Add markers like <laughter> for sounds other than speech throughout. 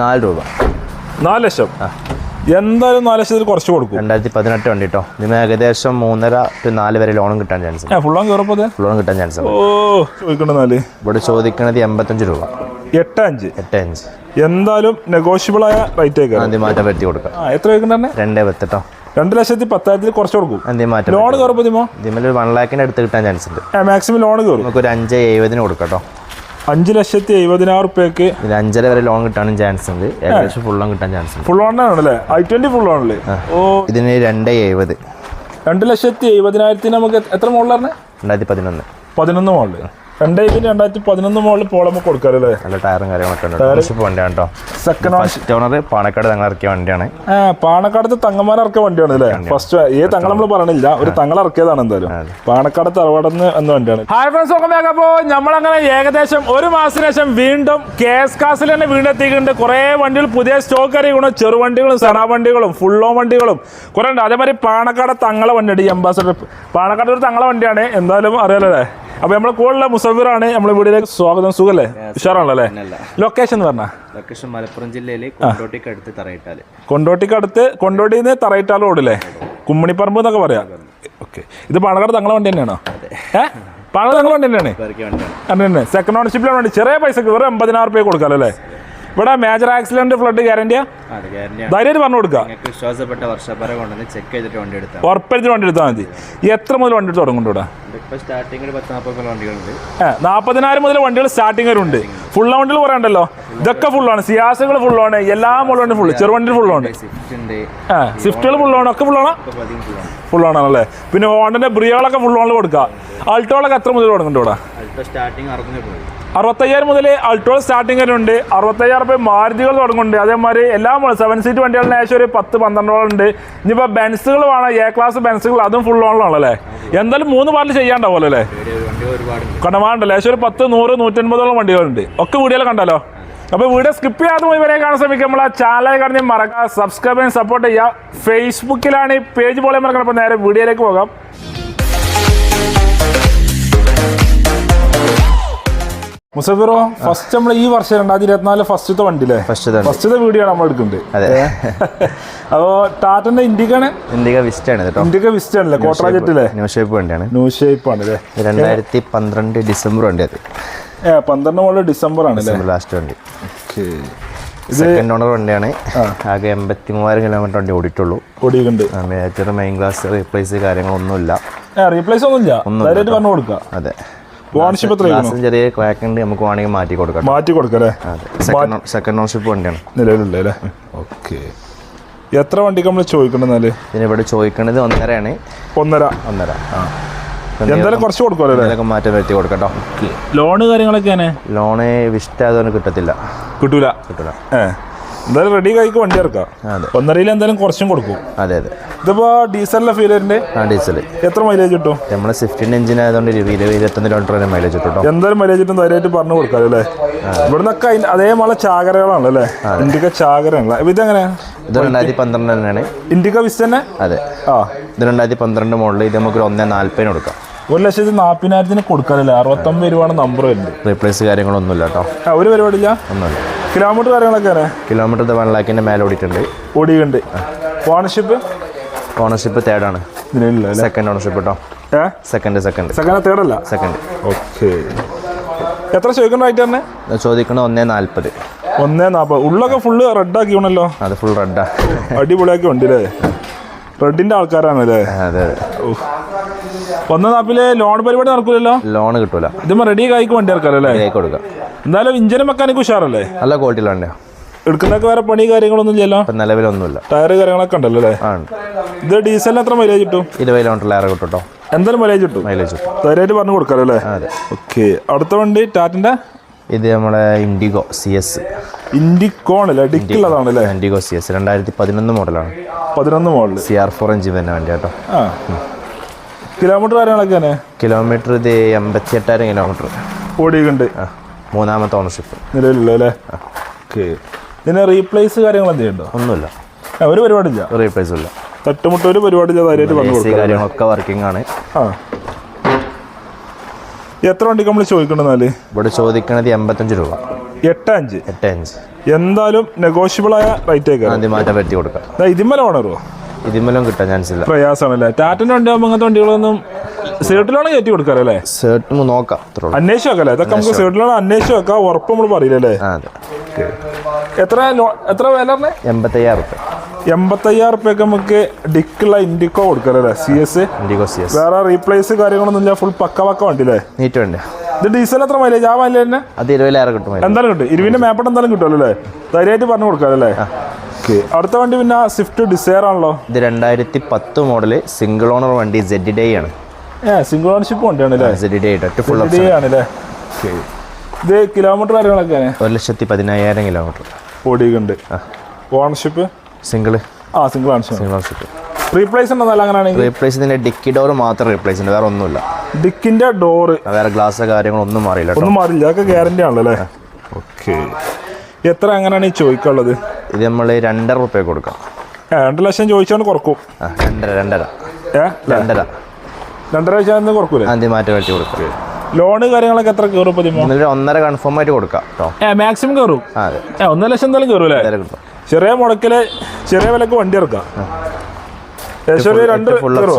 നാല് രൂപ. നാല് ലക്ഷം. എന്തായാലും നാല് ലക്ഷത്തിൽ കുറച്ച് കൊടുക്കും. രണ്ടായിരത്തി പതിനെട്ട് വണ്ടി കേട്ടോ ഇതിന് ഏകദേശം മൂന്നര ടു നാല് വരെ ലോണും കിട്ടാൻ ചാൻസ് ഫുള്ളാൻ കയറപ്പോ ലോൺ കിട്ടാൻ ചാൻസ് ഓ നാല്. ഇവിടെ ചോദിക്കണത് എൺപത്തഞ്ച് രൂപ. എട്ട് അഞ്ച്. എട്ട് അഞ്ച്. എന്തായാലും നെഗോഷ്യബിൾ ആയ റേറ്റ് ആയി മാറ്റം വരുത്തി കൊടുക്കാം. എത്ര ചോദിക്കണ്ടേ രണ്ടേ പത്തെട്ടോ രണ്ട് ലക്ഷത്തി പത്തായിരത്തിൽ കുറച്ച് കൊടുക്കും. ലോൺ കയറുമ്പോൾ ഇതിമോ ഇതിമൊരു വൺ ലാഖിന്റെ അടുത്ത് കിട്ടാൻ ചാൻസ് ഉണ്ട്. മാക്സിമം ലോൺ കയറും നമുക്ക് ഒരു അഞ്ച് എഴുപതിന് കൊടുക്കാം കേട്ടോ അഞ്ച് ലക്ഷത്തി എഴുപതിനായിരം റുപ്യക്ക് ഇതിൽ അഞ്ചര വരെ ലോൺ കിട്ടാനും ചാൻസ് ഉണ്ട്. ഏകദേശം ഫുൾ ലോൺ കിട്ടാൻ ചാൻസ് ഉണ്ട്. ഫുൾ ഓണാണല്ലേ ഐ ട്വന്റി ഫുൾ ഓണല്ലേ ഓ. ഇതിന് രണ്ട് എഴുപത്. രണ്ട് ലക്ഷത്തി എഴുപതിനായിരത്തിന് നമുക്ക് എത്ര- മോളിലാണ് രണ്ടായിരത്തി പതിനൊന്ന്. പതിനൊന്ന് മോളിൽ രണ്ടായിരത്തി രണ്ടായിരത്തി പതിനൊന്ന് മോളിൽ പോൾ കൊടുക്കാറല്ലേ? നല്ല ടയറും കാര്യങ്ങളൊക്കെ ഉണ്ട്. വണ്ടിയാണ് കേട്ടോ. സെക്കൻഡ് ഫസ്റ്റ് ഓണർ പാണക്കാട് തങ്ങൾ ഇറക്കിയ വണ്ടിയാണ്. ആ പാണക്കാടത്ത് തങ്ങന്മാർ ഇറക്കിയ വണ്ടിയാണ് അല്ലേ? ഫസ്റ്റ് ഏത് തങ്ങൾ നമ്മൾ പറയണില്ല. ഒരു തങ്ങൾ ഇറക്കിയതാണ് എന്തായാലും. പാണക്കാട് തറവാടെന്ന് എന്ന വണ്ടിയാണ്. ഹായ് ഫ്രണ്ട്സ് ഒക്കെ അപ്പോ നമ്മളങ്ങനെ ഏകദേശം ഒരു മാസത്തിന് ശേഷം വീണ്ടും കെ എസ് കാസിൽ തന്നെ വീണ്ടും എത്തിയിട്ടുണ്ട് കുറെ വണ്ടികൾ പുതിയ സ്റ്റോക്ക് അറിയണം ചെറുവണ്ടികളും സെറാ വണ്ടികളും ഫുള്ളോ വണ്ടികളും. കുറെ ഉണ്ട്. അതേമാതിരി പാണക്കാട് തങ്ങളെ വണ്ടിയുണ്ട് ഈ അംബാസഡർ പാണക്കാട് ഒരു തങ്ങളെ വണ്ടിയാണ്. എന്തായാലും അറിയാലോ അല്ലേ? അപ്പൊ നമ്മളെ കൂടുതലുള്ള മുസഫിറാണ് നമ്മളെ വീട്ടിലേക്ക് സ്വാഗതം. സുഖല്ലേ? ഉഷാറാണല്ലേ ലൊക്കേഷൻ എന്ന് പറഞ്ഞാൽ ലൊക്കേഷൻ മലപ്പുറം ജില്ലയിലെ കൊണ്ടോട്ടിക്ക് അടുത്ത് തറയിട്ടാൽ. കൊണ്ടോട്ടിക്ക് അടുത്ത് കൊണ്ടോട്ടിയിൽ നിന്ന് തറയിട്ടാൽ റോഡില്ലേ കുമ്മണിപ്പറമ്പ് എന്നൊക്കെ പറയാം. ഓക്കെ. ഇത് പാണക്കാട് തങ്ങളെ വണ്ടി തന്നെയാണോ? ഏ? പാണക്കാട് തങ്ങളെ വണ്ടി തന്നെയാണ്? സെക്കൻഡ് ഓണർഷിപ്പിലാണ് വണ്ടി ചെറിയ പൈസക്ക് വെറും എൺപതിനായിരം റുപ്യ കൊടുക്കാം അല്ലേ? ഇവിടെ മേജർ ആക്സിഡന്റ് ഫ്ലഡ് ഗ്യാരണ്ടിയാ ധൈര്യം പറഞ്ഞു കൊടുക്കാം വിശ്വാസപ്പെട്ട വർഷപ്പറ കൊണ്ടുവന്ന് ചെക്ക് ചെയ്തിട്ട് വണ്ടി എടുത്താൽ ഉറപ്പരുത്തിന് വണ്ടി എടുത്താൽ മതി. എത്ര മുതൽ വണ്ടി എടുത്ത് തുടങ്ങുന്നുണ്ട് ഇവിടെ? നാൽപ്പതിനായിരം മുതൽ വണ്ടികൾ സ്റ്റാർട്ടിംഗ് വരെ ഉണ്ട് ഫുള്ള വണ്ടികൾ പറയണ്ടല്ലോ? ഇതൊക്കെ ഫുള്ളാണ് സിയാസുകൾ ഫുള്ളാണ് എല്ലാ മുള്ളുണ്ട് ഫുള്ള് ചെറുവണ്ടി ഫുള്ളാണ് ആ സ്വിഫ്റ്റുകൾ ഫുള്ളാണ് ഒക്കെ ഫുള്ളാണ് ഫുള്ളാണല്ലേ ഫുൾ പിന്നെ ഹോണ്ടന്റെ ബ്രിയോളൊക്കെ ഫുൾ ആണ് കൊടുക്കുക. അൾട്ടോളൊക്കെ എത്ര മുതൽ തുടങ്ങുന്നുണ്ട് ഇവിടെ? അറുപത്തയ്യായിരം മുതൽ അൾട്രോ സ്റ്റാർട്ടിംഗ് ഉണ്ട്. അറുപത്തയ്യായിരം രൂപ മാരുതികൾ തുടങ്ങുന്നുണ്ട്. അതേമാതിരി എല്ലാ സെവൻ സീറ്റ് വണ്ടികളിന് ഏകദേശം ഒരു പത്ത് പന്ത്രണ്ടോളം ഉണ്ട്. ഇനിയിപ്പോൾ ബെൻസുകൾ വേണം എ ക്ലാസ് ബെൻസുകൾ അതും ഫുൾ ഓണിലാണല്ലേ എന്തായാലും മൂന്ന് പാർട്ടിൽ ചെയ്യാണ്ടാവുമല്ലോ അല്ലേ? കണ്ടമാണല്ലോ ഏകദേശം ഒരു പത്ത് നൂറ് നൂറ്റൻപതോളം വണ്ടികളുണ്ട്. ഒക്കെ വീഡിയോയിൽ കണ്ടല്ലോ അപ്പോൾ വീഡിയോ സ്കിപ്പ് ചെയ്യാതെ പോയി വരെ കാണാൻ ശ്രമിക്കുക. നമ്മളെ ചാനൽ കാണുന്ന മറക്കുക സബ്സ്ക്രൈബ് ചെയ്യാൻ സപ്പോർട്ട് ചെയ്യുക. ഫേസ്ബുക്കിലാണ് ഈ പേജ് പോലെ മറക്കണം അപ്പോൾ നേരെ വീഡിയോയിലേക്ക് പോകാം. മുസഫിറോ ഫസ്റ്റ് നമ്മൾ ഈ വർഷം രണ്ടായിരത്തി ഇരുപത്തിനാല് ഫസ്റ്റത്തെ വണ്ടിയില്ലേ ഫസ്റ്റ് ഫസ്റ്റത്തെ വീഡിയോ നമ്മൾ എടുക്കുന്നത് അപ്പോ ടാറ്റന്റെ ഇൻഡിക്കാണ് ഇൻഡിക വിസ്റ്റ് ആണ് കേട്ടോ. ഇൻഡിക വിസ്റ്റ് ആണല്ലേ? കോട്ടറാജറ്റില്ലേ ന്യൂ ഷേപ്പ് വണ്ടിയാണ്. ന്യൂ ഷേപ്പ് ആണ് അല്ലേ? രണ്ടായിരത്തി പന്ത്രണ്ട് ഡിസംബർ വണ്ടി അത്. പന്ത്രണ്ട് മുതൽ ഡിസംബർ ആണ് ലാസ്റ്റ് വണ്ടി. സെക്കൻഡ് ഓണർ വണ്ടിയാണ്. ആകെ എൺപത്തി മൂവായിരം കിലോമീറ്റർ വണ്ടി ഓടിയിട്ടുള്ളൂ. ഓടിയിട്ടുണ്ട്. മേജർ മെയിൻ ക്ലാസ് റീപ്ലേസ് കാര്യങ്ങളൊന്നുമില്ല. റീപ്ലേസ് ഒന്നുമില്ല. ധൈര്യമായിട്ട് പറഞ്ഞു കൊടുക്കുക. അതെ. ചെറിയ ക്രാക്ക് ഉണ്ട് നമുക്ക് വേണമെങ്കിൽ മാറ്റി കൊടുക്കാം. മാറ്റി കൊടുക്കല്ലേ അതെ. സെക്കൻഡ് ഓൺഷിപ്പ് വണ്ടിയാണ്. നിലവിലുള്ള അല്ലേ? ഓക്കെ. എത്ര വണ്ടിക്ക് നമ്മൾ ചോദിക്കണമെന്നാൽ പിന്നെ ഇവിടെ ചോദിക്കുന്നത് ഒന്നരയാണ്. ഒന്നര. ഒന്നര. എന്തായാലും കുറച്ച് കൊടുക്കുമല്ലോ മാറ്റം വരുത്തി കൊടുക്കട്ടോ. ലോണ് കാര്യങ്ങളൊക്കെ ലോണ് വിഷ്ട കിട്ടത്തില്ല. കിട്ടൂല. കിട്ടൂല. ഏ. എന്തായാലും റെഡി കൈക്ക് വണ്ടി ഇറക്കാം. ഒന്നരയിൽ എന്തായാലും കുറച്ചും കൊടുക്കും. അതെ അതെ. ഇതിപ്പോ ഡീസലിലെ ഫീലറിന്റെ ആ ഡീസൽ എത്ര മൈലേജ് കിട്ടും? നമ്മുടെ സ്വിഫ്റ്റിന്റെ എഞ്ചിൻ ആയതുകൊണ്ട് ഇരുപത് ഇരുപത് ഇരുപത്തൊന്ന് കിലോമീറ്റർ വരെ മൈലേജ് കിട്ടും എന്തായാലും മൈലേജ് കിട്ടും ധൈര്യമായിട്ട് പറഞ്ഞു കൊടുക്കാം അല്ലേ? ഇവിടുന്നൊക്കെ അതേപോലെ ചാകരകളാണ് അല്ലേ? ഇന്ത്യയ്ക്ക് ഇത് ഇതെങ്ങനെ ഇത് രണ്ടായിരത്തി പന്ത്രണ്ട് തന്നെയാണ്. ഇന്ത്യക്ക വിസ് തന്നെ അതെ. ആ. ഇത് രണ്ടായിരത്തി പന്ത്രണ്ട് മോഡൽ ഇത് നമുക്ക് ഒന്നേ നാല്പതിന് കൊടുക്കാം. ഒരു ലക്ഷത്തി നാൽപ്പതിനായിരത്തിന് കൊടുക്കാനല്ലേ? അറുപത്തൊമ്പത് രൂപയാണ് നമ്പർ വരുന്നത്. റീപ്ലേസ് കാര്യങ്ങളൊന്നുമില്ല കേട്ടോ. ഒരു പരിപാടിയില്ല? ഒന്നുമില്ല. കിലോമീറ്റർ കാര്യങ്ങളൊക്കെ കിലോമീറ്റർ വൺ ലാക്കിന്റെ മേലെ ഓടിയിട്ടുണ്ട്. ഓടിയുണ്ട് ഓണർഷിപ്പ് ഓണർഷിപ്പ് തേർഡാണ് അല്ലേ സെക്കൻഡ് ഓണർഷിപ്പ് കേട്ടോ സെക്കൻഡ് സെക്കൻഡ് സെക്കൻഡ് സെക്കൻഡ് അല്ല? സെക്കൻഡ് ഓക്കെ എത്ര ചോദിക്കണോ ആയിട്ട് തന്നെ ചോദിക്കണോ ഒന്നേ നാൽപ്പത് ഒന്നേ നാൽപ്പത് ഉള്ളൊക്കെ ഫുള്ള് റെഡ് ആക്കിയോണല്ലോ. അത് ഫുൾ റെഡാ അടിപൊളിയാക്കി വണ്ടി അല്ലേ റെഡിന്റെ ആൾക്കാരാണല്ലേ. അതെ അതെ. ഒന്നേ നാപ്പിൽ ലോൺ പരിപാടി നടക്കൂലല്ലോ? ലോൺ കിട്ടൂല. ഇതുമ്പോ റെഡി കായ്ക്ക് വണ്ടി ഇറക്കാലോ അല്ലേ കൊടുക്കാം. എന്തായാലും ഇഞ്ചിനും മെക്കാനിക് ഉഷാറല്ലേ? നല്ല ക്വാളിറ്റിയിലാണ് എടുക്കുന്നൊക്കെ വേറെ പണി കാര്യങ്ങളൊന്നും ഇല്ലല്ലോ നിലവിലൊന്നുമില്ല ടയർ കാര്യങ്ങളൊക്കെ ഉണ്ടല്ലോ അല്ലേ? ആണ്. ഇത് ഡീസലിന് എത്ര മൈലേജ് കിട്ടും? ഇരുപത് കിലോമീറ്ററിലേറെ കിട്ടും കേട്ടോ എന്തായാലും മൈലേജ് കിട്ടും? മൈലേജ് കിട്ടും. ധൈര്യമായിട്ട് പറഞ്ഞു കൊടുക്കാലോ അല്ലേ? അതെ. ഓക്കെ അടുത്ത വണ്ടി ടാറ്റിന്റെ? ഇത് നമ്മുടെ ഇൻഡിഗോ സി എസ് ഡിക്കുള്ളതാണ് അല്ലേ? ഇൻഡിഗോ. സി എസ് രണ്ടായിരത്തി പതിനൊന്ന് മോഡലാണ്. പതിനൊന്ന് model C R four engine തന്നെ വണ്ടി കേട്ടോ ആ. കിലോമീറ്റർ കാര്യങ്ങളൊക്കെ തന്നെ കിലോമീറ്റർ ഇത് എൺപത്തി എട്ടായിരം കിലോമീറ്റർ ഓടിയുണ്ട് ആ. മൂന്നാമത്തെ ഓണർഷിപ്പ് നിലവിലുള്ള അല്ലേ ഓക്കെ ഇതിന് റീപ്ലേസ് കാര്യങ്ങൾ ചെയ്യണ്ടോ ഒന്നുമില്ല. ഒരു പരിപാടിയില്ല. റീപ്ലേസ് ഇല്ല. തട്ടുമുട്ട ഒരു പരിപാടിയില്ല പറഞ്ഞു സി കാര്യങ്ങളൊക്കെ വർക്കിംഗ് ആണ്. ആ. എത്ര വണ്ടിക്ക് നമ്മൾ ചോദിക്കണമെന്നാൽ ഇവിടെ ചോദിക്കണത് എൺപത്തഞ്ച് രൂപ. എട്ടഞ്ച് എട്ടഞ്ച് എന്തായാലും നെഗോഷ്യബിൾ ആയ റേറ്റ് ആദ്യം മാറ്റം വരുത്തി കൊടുക്കാം. ഇതിന്മേലെ ഓണറോ ഇതിമെല്ലാം കിട്ടാൻ ചാൻസ് ഇല്ല. പ്രയാസമാണല്ലേ? ടാറ്റന്റെ വണ്ടി ആകുമ്പോൾ അങ്ങനത്തെ വണ്ടികളൊന്നും സേർട്ടിലാണ് കയറ്റി കൊടുക്കാറല്ലേ? നോക്കാം അന്വേഷിച്ച് വെക്കല്ലേ ഇതൊക്കെ നമുക്ക് സേർട്ടിലാണ് അന്വേഷിച്ച് വെക്കാം ഉറപ്പ് നമ്മൾ പറയില്ലല്ലേ? എത്ര എത്ര വില എൺപത്തയ്യായിരം റുപ്യ എൺപത്തയ്യായിരം റുപ്യൊക്കെ നമുക്ക് ഡിക്കുള്ള ഇൻഡിക്കോ കൊടുക്കാറല്ലേ? C S indigo C S വേറെ റീപ്ലേസ് കാര്യങ്ങളൊന്നും ഇല്ല ഫുൾ പക്ക പക്ക വണ്ടി അല്ലേ നീറ്റ് വേണ്ട. ഇത് ഡീസൽ എത്ര മൈലേജ് ആ മൈലേജ് തന്നെ? അത് ഇരുപതിലേറെ കിട്ടും. എന്തായാലും കിട്ടും. ഇരുവിന്റെ മാപ്പിട്ട് എന്തായാലും കിട്ടുമല്ലോ അല്ലേ? ധൈര്യമായിട്ട് പറഞ്ഞു കൊടുക്കാമല്ലേ ഓക്കെ. അടുത്ത വണ്ടി പിന്നെ സ്വിഫ്റ്റ് ഡിസയർ ആണല്ലോ. ഇത് രണ്ടായിരത്തി പത്ത് മോഡൽ സിംഗിൾ ഓണർ വണ്ടി സെഡ് ഡേ ആണ്. സിംഗിൾ ഓണർഷിപ്പ് വണ്ടിയാണ് അല്ലേ സെഡ് ഡേ ഫുൾ ഡി ആണല്ലേ? ഇത് കിലോമീറ്റർ കാര്യങ്ങളൊക്കെ ഒരു ലക്ഷത്തി പതിനായിരം കിലോമീറ്റർ ഓടിയിട്ടുണ്ട് ഓണർഷിപ്പ് സിംഗിൾ ആ single ownership single ownership replace ഉണ്ടെന്നല്ല അങ്ങനെയാണെങ്കിൽ? റീപ്ലേസ് ഇതിന്റെ ഡിക്കി ഡോർ മാത്രം റീപ്ലേസ് ഉണ്ട്. വേറെ ഒന്നുമില്ല. ഡിക്കിന്റെ ഡോർ വേറെ ഗ്ലാസ് കാര്യങ്ങളൊന്നും മാറിയില്ല ഒന്നും മാറില്ല അതൊക്കെ ഗ്യാരണ്ടി ആണല്ലോ അല്ലേ ഓക്കെ. എത്ര അങ്ങനെയാണ് ഈ ചോദിക്കാനുള്ളത്? ഇത് നമ്മൾ രണ്ടര റുപ്യ കൊടുക്കാം. രണ്ട് ലക്ഷം ചോദിച്ചോണ്ട് കുറക്കും. രണ്ടര രണ്ടര. രണ്ടര. രണ്ടര വെച്ചാൽ കുറക്കൂലേ? മാറ്റി മാറ്റം വെട്ടി കൊടുക്കാം ലോണ് കാര്യങ്ങളൊക്കെ എത്ര കയറും പതിമോ ഇന്നൊരു ഒന്നര കൺഫേം ആയിട്ട് കൊടുക്കാം കേട്ടോ മാക്സിമം കയറും? അതെ. ഒന്നര ലക്ഷം എന്തായാലും കയറും അല്ലേ? ചെറിയ മുടക്കിൽ ചെറിയ വിലക്ക് വണ്ടി ഇറക്കാം രണ്ട്?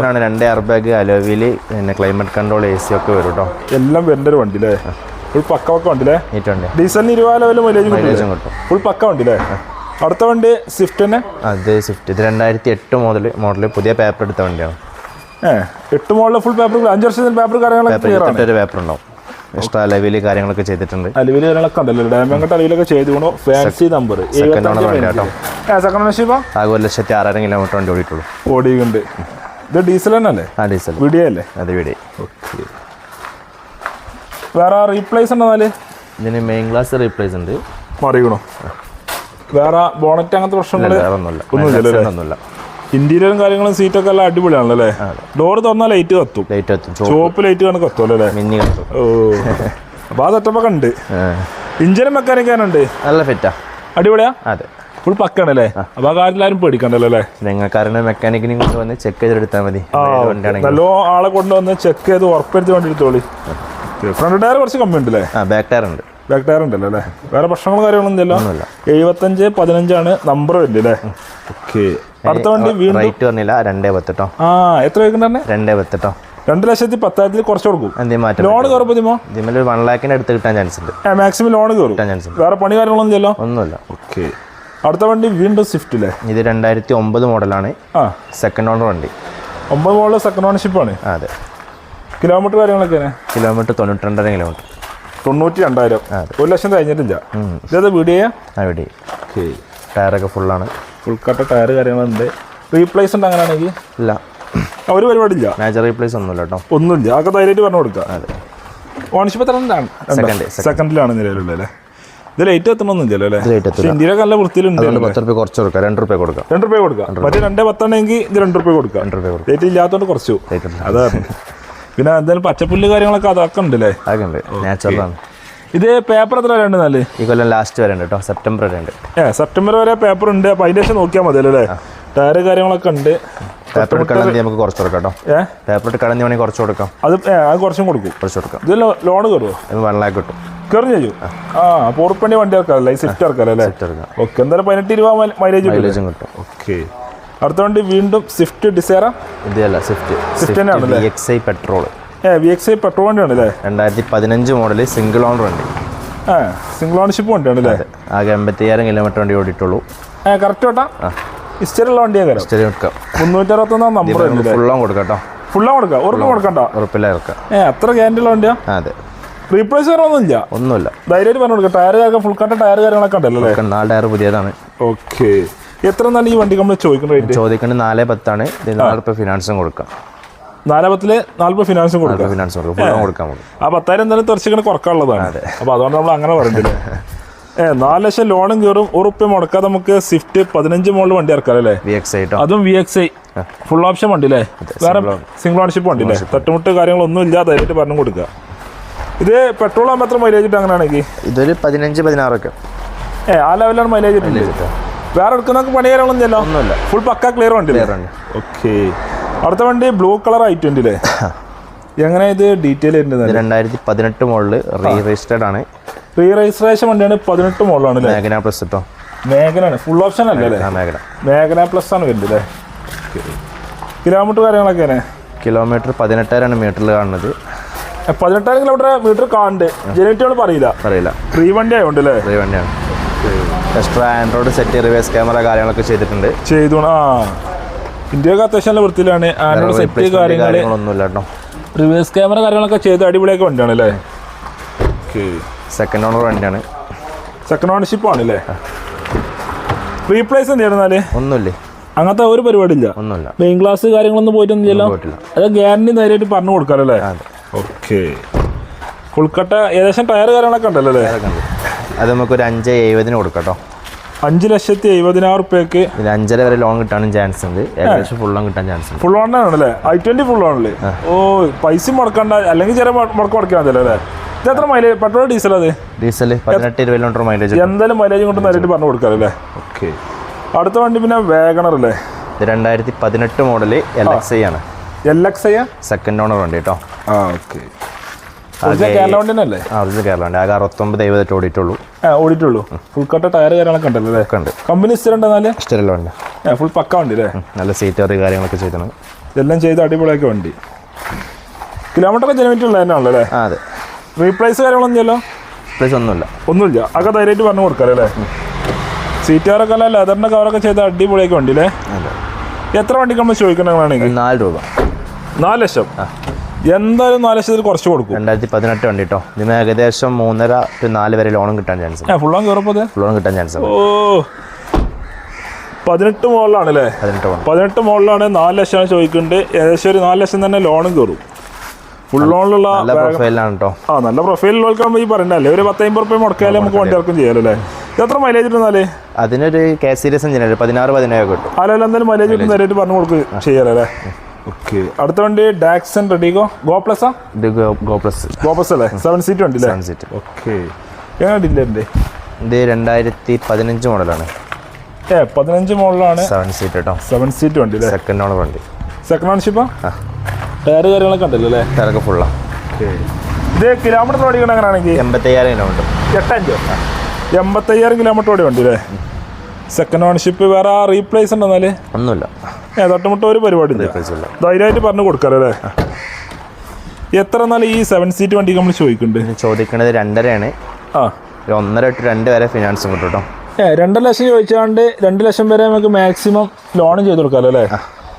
ആണ്. എയർ ബാഗ് അലോവിൽ പിന്നെ ക്ലൈമറ്റ് കൺട്രോൾ എ സി ഒക്കെ വരും കേട്ടോ എല്ലാം വരുന്ന ഒരു വണ്ടി അല്ലേ ഫുൾ പക്ക പക്ക വണ്ടി. അല്ലേ ഡീസലിന് ഇരുപത് ലെവൽ മൈലേജ് മൈലേജും കിട്ടും. ഫുൾ പക്ക വണ്ടി അല്ലേ അടുത്ത വണ്ടി സ്വിഫ്റ്റ് തന്നെ? അത് സ്വിഫ്റ്റ് ഇത് രണ്ടായിരത്തി എട്ട് മുതൽ മോഡൽ പുതിയ പേപ്പർ എടുത്ത വണ്ടിയാണ്. ഏഹ് എട്ട് മോഡൽ ഫുൾ പേപ്പർ അഞ്ച് വർഷത്തിന് പേപ്പർ കാര്യങ്ങളൊക്കെ പേപ്പർ ക്ലിയർ ആണ്. പേപ്പർ ഉണ്ടാവും. എക്സ്ട്രാ അലവിൽ കാര്യങ്ങളൊക്കെ ചെയ്തിട്ടുണ്ട്. അലുവിൽ കാര്യങ്ങളൊക്കെ ഉണ്ടല്ലോ. ഡാമങ്കട്ട് അലുവിലൊക്കെ ചെയ്തു ഫാൻസി നമ്പർ സെക്കൻഡ് ഓണർ വണ്ടി കേട്ടോ. സെക്കൻഡ് ഓണർഷിപ്പ് ആകെ ഒരു ലക്ഷത്തി ആറായിരം കിലോമീറ്റർ വണ്ടി ഓടിയിട്ടുള്ളൂ. ഓടിയുണ്ട് ഇത് ഡീസൽ തന്നെ ആ ഡീസൽ വീഡിയോ അല്ലേ അത് വീട്. വേറെ റീപ്ലേസ് ഉണ്ടോ എന്നാൽ? ഇതിന് മെയിൻ ഗ്ലാസ് റീപ്ലേസ് ഉണ്ട്. മറിയണോ? വേറെ ബോണറ്റ് അങ്ങനത്തെ പ്രശ്നങ്ങൾ ഒന്നുമില്ല ഇന്റീരിയറും കാര്യങ്ങളും സീറ്റൊക്കെ എല്ലാം അടിപൊളിയാണല്ലേ അല്ലേ? ഡോർ തുറന്നാൽ ലൈറ്റ് കത്തും. ലൈറ്റ് കത്തും. ചോ- ചുവപ്പ് ലൈറ്റ് കണക്ക് കത്തുമല്ലോ അല്ലേ? മിന്നി കത്തും. ഓ. അപ്പൊ ആ. സെറ്റപ്പൊക്കെ ഉണ്ട് ഇഞ്ചിനും മെക്കാനിക്കാനുണ്ട് നല്ല ഫിറ്റാ അടിപൊളിയാ? അതെ. ഫുൾ പക്കാണല്ലേ അപ്പൊ ആ കാര്യത്തിൽ ആരും പേടിക്കണ്ടല്ലോ അല്ലേ? നിങ്ങൾക്കാരുടെ മെക്കാനിക്കിനെ കൊണ്ട് വന്ന് ചെക്ക് ചെയ്തെടുത്താൽ മതി. നല്ല നല്ലോ ആളെ കൊണ്ടുവന്ന് ചെക്ക് ചെയ്ത് ഉറപ്പെടുത്തി വണ്ടി എടുത്തോളി ഫ്രണ്ട് ടയർ കുറച്ച് കമ്മി ഉണ്ടല്ലേ ആ ബാക്ക് ടയർ ഉണ്ട്. ബാക്ക് ടയർ ഉണ്ടല്ലോ അല്ലേ? വേറെ പ്രശ്നങ്ങളും കാര്യങ്ങളൊന്നും ഇല്ലല്ലോ ഒന്നുമില്ല. എഴുപത്തഞ്ച് പതിനഞ്ചാണ് നമ്പർ വരുന്നത് അല്ലേ? ഓക്കെ. അടുത്ത വണ്ടി വീണ്ടും റേറ്റ് വന്നില്ല രണ്ടേ പത്തെട്ടോ. ആ എത്ര വയ്ക്കുന്നുണ്ടെ രണ്ടേ പത്തെട്ടോ. രണ്ട് ലക്ഷത്തി പത്തായിരത്തിൽ കുറച്ച് കൊടുക്കും. ലോൺ കയറുമ്പോൾ വൺ ലാക്കിന്റെ അടുത്ത് കിട്ടാൻ ചാൻസ് ഉണ്ട്. മാക്സിമം ലോൺ കയറും. ചാൻസ് വേറെ പണി കാര്യങ്ങളൊന്നും ഇല്ലല്ലോ? ഒന്നുമില്ല. ഓക്കെ. അടുത്ത വണ്ടി വീണ്ടും സ്വിഫ്റ്റ് അല്ലേ ഇത് രണ്ടായിരത്തി ഒമ്പത് മോഡലാണ്. ആ. സെക്കൻഡ് ഓണർ വണ്ടി. ഒമ്പത് മോഡൽ സെക്കൻഡ് ഓണർഷിപ്പ് ആണ്. അതെ. കിലോമീറ്റർ കാര്യങ്ങളൊക്കെ കിലോമീറ്റർ തൊണ്ണൂറ്റി രണ്ടര കിലോമീറ്റർ തൊണ്ണൂറ്റി രണ്ടായിരം ഒരു ലക്ഷം കഴിഞ്ഞിട്ടില്ല. ഇതേത് വീഡിയോ വീടി ഓക്കെ. ടയറൊക്കെ ഫുള്ളാണ്. ഫുൾ കട്ട ടയർ കാര്യങ്ങളുണ്ട്. റീപ്ലേസ് ഉണ്ട് അങ്ങനെയാണെങ്കിൽ? ഇല്ല. ഒരു പരിപാടിയില്ല. മേജർ റീപ്ലേസ് ഒന്നുമില്ല കേട്ടോ. ഒന്നുമില്ല. അതൊക്കെ ധൈര്യമായിട്ട് പറഞ്ഞു കൊടുക്കുക അതെ. ഓണർഷിപ്പ് എത്ര. സെക്കൻഡിലാണ് നിലവിലുള്ളത് അല്ലേ? ഇത് ലേറ്റ് എത്തണമെന്നില്ലല്ലോ അല്ലേ? ഇന്ത്യയിലൊക്കെ നല്ല വൃത്തിയിലുണ്ട് പത്ത് റുപ്യ കുറച്ച് കൊടുക്കാം. രണ്ട് റുപ്യ കൊടുക്കാം. രണ്ട് റുപ്യ കൊടുക്കാം. മറ്റേ രണ്ടേ പത്താണെങ്കിൽ ഇത് രണ്ട് റുപ്യ കൊടുക്കാം. രണ്ട് റുപ്യ കൊടുക്കാം. ലേറ്റ് ഇല്ലാത്തതുകൊണ്ട് കുറച്ചു. അതാണ്. <laughs> പിന്നെ എന്തായാലും പച്ചപ്പുല്ല് കാര്യങ്ങളൊക്കെ അതൊക്കെ ഉണ്ടല്ലേ? അതൊക്കെ ഉണ്ട്. നാച്ചുറലാണ് ഇത് പേപ്പർ എത്ര വരെ ഉണ്ട് നല്ല ഈ കൊല്ലം ലാസ്റ്റ് വരെ ഉണ്ട് കേട്ടോ. സെപ്റ്റംബർ വരെ ഉണ്ട്. ഏ സെപ്റ്റംബർ വരെ പേപ്പർ ഉണ്ട്. അപ്പോൾ അതിന്റെ ശേഷം നോക്കിയാൽ മതി അല്ലേ? ടയർ കാര്യങ്ങളൊക്കെ ഉണ്ട്. പേപ്പർ കടന്തി നമുക്ക് കുറച്ച് കൊടുക്കാം കേട്ടോ. പേപ്പർ കടന്തി വേണമെങ്കിൽ കുറച്ച് കൊടുക്കാം. അത് അത് കുറച്ചും കൊടുക്കും. കുറച്ച് കൊടുക്കാം. ഇത് ലോൺ കയറുമോ വൺ ലാക്ക് കിട്ടും. കയറിഞ്ഞു ചെയ്യും. ആ. ഉറുപ്പണ്ടി വണ്ടി ഇറക്കാമല്ലേ ഈ സ്വിഫ്റ്റ് ഇറക്കാമല്ലേ അല്ലേ ഇറക്കാം. ഓക്കെ എന്തായാലും പതിനെട്ട് രൂപ മൈലേജ് മൈലേജും കിട്ടും ഓക്കെ അടുത്ത വണ്ടി വീണ്ടും സ്വിഫ്റ്റ് ഡിസൈറ ഇതല്ല സ്വിഫ്റ്റ് സ്വിഫ്റ്റ് തന്നെയാണല്ലേ? വി എക്സ് ഐ പെട്രോൾ ഏ വി എക്സ് ഐ പെട്രോൾ വണ്ടിയാണ് അല്ലേ രണ്ടായിരത്തി പതിനഞ്ച് മോഡൽ സിംഗിൾ ഓണർ വണ്ടി. ആ സിംഗിൾ ഓണർഷിപ്പ് വണ്ടിയാണ് അല്ലേ ആകെ എൺപത്തിയായിരം കിലോമീറ്റർ വണ്ടി ഓടിയിട്ടുള്ളൂ. ഏ കറക്റ്റ് കേട്ടാ ഹിസ്റ്ററിയുള്ള വണ്ടിയാ കാര്യം ശരി കൊടുക്കാം മുന്നൂറ്റി അറുപത്തൊന്നാം നമ്പർ ഓൺ കൊടുക്കാം ഫുള്ളാ കൊടുക്കാം. ഉറപ്പ് കൊടുക്കണ്ട? ഉറപ്പില്ല ഇറക്കാം. ഏ അത്ര ഗ്യാരണ്ടിയുള്ള വണ്ടിയാ? അതെ. റീപ്ലേസ് ഇല്ല ഒന്നുമില്ല? ധൈര്യമായിട്ട് പറഞ്ഞു കൊടുക്കാം. ടയർ ഫുൾ കട്ട ടയർ കാര്യങ്ങളൊക്കെ ഉണ്ടല്ലോ? നാല് ടയർ പുതിയതാണ്. ഓക്കെ എത്ര നല്ല ഈ വണ്ടി നമ്മൾ ചോദിക്കുന്ന റേറ്റ് ചോദിക്കേണ്ടത് നാല് പത്താണ്. ഫിനാൻസും കൊടുക്കാം. നാലാപത്തിൽ നാല്പത് ഫിനാൻസും കൊടുക്കാം. ഫിനാൻസ് കൊടുക്കാം. ആ പത്തായിരം എന്തായാലും തെറിച്ചിങ്ങനെ കുറക്കാനുള്ളതാണ്. അപ്പോൾ അതുകൊണ്ട് നമ്മൾ അങ്ങനെ പറഞ്ഞില്ല ഏ നാല് ലക്ഷം ലോണും കയറും ഉറുപ്പ്യ മുടക്കാതെ നമുക്ക് സ്വിഫ്റ്റ് പതിനഞ്ച് മോളിൽ വണ്ടി ഇറക്കാം അല്ലേ? വി എക്സ് ഐ അതും V X I full option വണ്ടി അല്ലേ? വേറെ സിംഗിൾ ഓൺഷിപ്പ് വണ്ടി അല്ലേ? തട്ടുമുട്ട് കാര്യങ്ങളൊന്നും ഇല്ല ധൈര്യമായിട്ട് പറഞ്ഞു കൊടുക്കുക. ഇത് പെട്രോൾ ആകുമ്പോൾ എത്ര മൈലേജ് ഇട്ട് അങ്ങനെയാണെങ്കിൽ ഇതൊരു പതിനഞ്ച് പതിനാറൊക്കെ. ഏ ആ ലെവലാണ് മൈലേജ് ഇട്ടുണ്ട് വേറെ എടുക്കുന്നൊക്കെ പണി കാര്യങ്ങളൊന്നും ഒന്നുമില്ല ഫുൾ പക്ക ക്ലിയർ വണ്ടി. ഓക്കെ അടുത്ത വണ്ടി ബ്ലൂ കളർ ഐ ട്വന്റി അല്ലേ എങ്ങനെ ഇത് ഡീറ്റെയിൽ വരുന്നത് രണ്ടായിരത്തി പതിനെട്ട് മോഡൽ റീ രജിസ്റ്റേർഡ് ആണ്. റീ രജിസ്ട്രേഷൻ വണ്ടിയാണ് പതിനെട്ട് മോളിലാണ് മേഘന പ്ലസ് കേട്ടോ മേഘനാണ് ഫുൾ ഓപ്ഷൻ അല്ലേ മേഘന. മേഘന പ്ലസ് ആണ് വരുന്നത് അല്ലേ? കിലോമീറ്റർ കാര്യങ്ങളൊക്കെ തന്നെ കിലോമീറ്റർ പതിനെട്ടായിരമാണ് മീറ്ററിൽ കാണുന്നത്. പതിനെട്ടായിരം കിലോമീറ്റർ മീറ്റർ കാണുന്നുണ്ട്. ജനറേറ്റ് പറയില്ല. അറിയില്ല ഫ്രീ വണ്ടി ആയതുകൊണ്ട് അല്ലേ ചെറിയ വണ്ടിയാണ്. Extra Android set reverse camera കാര്യങ്ങളൊക്കെ ചെയ്തിട്ടുണ്ട്. ചെയ്തു ആ. ഇന്ത്യയൊക്കെ അത്യാവശ്യം നല്ല വൃത്തിയിലാണ്. ആൻഡ്രോയിഡ് സെറ്റ് കാര്യങ്ങളൊന്നുമില്ല കേട്ടോ. റിവേഴ്സ് ക്യാമറ കാര്യങ്ങളൊക്കെ ചെയ്ത് അടിപൊളിയൊക്കെ വണ്ടിയാണ് അല്ലേ? സെക്കൻഡ് ഓണർ വണ്ടിയാണ്. സെക്കൻഡ് ഓണർഷിപ്പ് ആണല്ലേ? റീപ്ലേസ് എന്ത് ചെയ്യണമെന്നാൽ ഒന്നുമില്ലേ. അങ്ങനത്തെ ഒരു പരിപാടിയില്ല. ഒന്നുമില്ല. മെയിൻ ക്ലാസ് കാര്യങ്ങളൊന്നും പോയിട്ടൊന്നുമില്ലല്ലോ? പോയിട്ടില്ല. അത് ഗ്യാരണ്ടി നേരിട്ട് പറഞ്ഞു കൊടുക്കാറല്ലേ ഓക്കെ കൊൽക്കട്ട ഏകദേശം ടയർ കാര്യങ്ങളൊക്കെ ഉണ്ടല്ലോ അല്ലേ? അത് നമുക്ക് ഒരു അഞ്ച് എഴുപതിന് കൊടുക്കട്ടോ. കേട്ടോ അഞ്ച് ലക്ഷത്തി എഴുപതിനായിരം റുപ്യക്ക് ഇതിൽ അഞ്ചര വരെ ലോൺ കിട്ടാനും ചാൻസ് ഉണ്ട്. ഏകദേശം ഫുൾ ലോൺ കിട്ടാൻ ചാൻസ് ഉണ്ട്. ഫുൾ ഓണാണല്ലേ ഐ ട്വന്റി ഫുൾ ഓണല്ലേ ഓ പൈസ മുടക്കണ്ട. അല്ലെങ്കിൽ മുടക്കം മുടക്ക് മുടക്കാൻ അല്ലേ? ഇത് എത്ര മൈലേജ് പെട്രോൾ ഡീസൽ അത്? ഡീസൽ പതിനെട്ട് ഇരുപത് കിലോമീറ്റർ മൈലേജ് എന്തായാലും മൈലേജ് കൊണ്ട് നേരിട്ട് പറഞ്ഞു കൊടുക്കാം അല്ലേ? ഓക്കെ. അടുത്ത വണ്ടി പിന്നെ വേഗണർ അല്ലേ? ഇത് രണ്ടായിരത്തി പതിനെട്ട് മോഡൽ എൽ എക്സ് ഐ ആണ്. L X I second owner വണ്ടി കേട്ടോ. ആ ഓക്കെ. ആകെ അറുപത്തൊമ്പത് ഓടിയിട്ടുള്ളൂ. ഓടിയിട്ടുള്ളൂ. ഫുൾ കട്ട ടയർ കാര്യങ്ങളൊക്കെ ഉണ്ടല്ലോ അല്ലേ? ഉണ്ട്. കമ്പനി വണ്ടി ഫുൾ പക്ക വണ്ടി അല്ലേ? നല്ല കാര്യങ്ങളൊക്കെ ഇതെല്ലാം ചെയ്ത് അടിപൊളിയാക്കി വണ്ടി. കിലോമീറ്റർ ഒക്കെ അല്ലേ? അതെ. റീപ്ലേസ് കാര്യങ്ങളൊന്നും ചെയ്യല്ലോ പ്ലസ് ഒന്നുമില്ല. ഒന്നുമില്ല. അതൊക്കെ ധൈര്യമായിട്ട് പറഞ്ഞു കൊടുക്കാമല്ലോ അല്ലേ? സീറ്റുകാരൊക്കെ അല്ല ലെതറിന്റെ കവറൊക്കെ ചെയ്ത് അടിപൊളിയാക്കി വണ്ടി അല്ലേ? എത്ര വണ്ടിക്ക് നമ്മൾ ചോദിക്കണമെന്നാണെങ്കിൽ നാല് രൂപ. നാല് ലക്ഷം. എന്തായാലും നാല് ലക്ഷത്തിൽ കുറച്ച് കൊടുക്കും. രണ്ടായിരത്തി പതിനെട്ട് വണ്ടി കേട്ടോ ഇതിന് ഏകദേശം മൂന്നര ടു നാല് വരെ ലോണും കിട്ടാൻ ചാൻസ് ഉണ്ട്. ഏ കയറുമ്പോൾ ഫുൾ കിട്ടാൻ ചാൻസ് ഓ പതിനെട്ട് മുകളിലാണ് അല്ലേ പതിനെട്ട് പതിനെട്ട് മുകളിലാണ് നാല് ലക്ഷമാണ് ചോദിക്കുന്നുണ്ട് ഏകദേശം ഒരു നാല് ലക്ഷം തന്നെ ലോണും കയറും ഫുൾ ലോണിലുള്ള പ്രൊഫൈലാണ് കേട്ടോ ആ നല്ല പ്രൊഫൈലിലുള്ളവർക്കാകുമ്പോൾ ഈ പറയണ്ടല്ലേ ഒരു പത്തമ്പത് റുപ്യ മുടക്കിയാലേ നമുക്ക് വണ്ടി ഇറക്കും ചെയ്യാലോ അല്ലേ എത്ര മൈലേജ് ഇട്ടുന്നാലേ അതിനൊരു കെ സീരീസ് പതിനാറ് പതിനേഴ് കിട്ടും. അല്ലെങ്കിൽ എന്തായാലും മൈലേജ് കിട്ടുന്ന നേരിട്ട് പറഞ്ഞു കൊടുക്കുക ചെയ്യാലോ അല്ലേ ഓക്കെ. അടുത്ത വണ്ടി ഡാക്സൺ റെഡിഗോ ഗോ പ്ലസാ ഇത് Go- Go Plus Go Plus അല്ലേ സെവൻ സീറ്റ് വണ്ടി സെവൻ സീറ്റ് ഓക്കെ. എങ്ങനെ ഡില്ലറിന്റെ ഇത് രണ്ടായിരത്തി പതിനഞ്ച് മോഡലാണ്. ഏ പതിനഞ്ച് മോഡലാണ്. സെവൻ സീറ്റ് കേട്ടോ സെവൻ സീറ്റ് വണ്ടി അല്ലേ? സെക്കൻഡ് ഓണർ വണ്ടി. സെക്കൻഡ് ഓൺഷിപ്പാ ആ. ടയർ കാര്യങ്ങളൊക്കെ ഉണ്ടല്ലോ അല്ലേ? ടയറൊക്കെ ഫുള്ളാണ് ഇത് കിലോമീറ്റർ ഓടിക്കണം അങ്ങനെയാണെങ്കിൽ എൺപത്തയ്യായിരം കിലോമീറ്റർ എട്ടഞ്ചോ എൺപത്തയ്യായിരം കിലോമീറ്റർ ഓടി വണ്ടി അല്ലേ? സെക്കൻഡ് ഓണർഷിപ്പ് വേറെ റീപ്ലേസ് ഉണ്ടോ ഉണ്ടെന്നാൽ? ഒന്നുമില്ല. തൊട്ടുമുട്ട ഒരു പരിപാടി ധൈര്യമായിട്ട് പറഞ്ഞു കൊടുക്കാലോ അല്ലേ? എത്ര എന്നാലും ഈ സെവൻ സീറ്റ് വണ്ടിക്ക് നമ്മൾ ചോദിക്കുന്നുണ്ട്? ചോദിക്കുന്നത് രണ്ടരയാണ്. ആ. ഒരു ഒന്നര തൊട്ട് രണ്ട് വരെ ഫിനാൻസ് കിട്ടും കേട്ടോ ഏ രണ്ട് ലക്ഷം ചോദിച്ചാണ്ട് രണ്ട് ലക്ഷം വരെ നമുക്ക് മാക്സിമം ലോണും ചെയ്ത് കൊടുക്കാമല്ലോ അല്ലേ?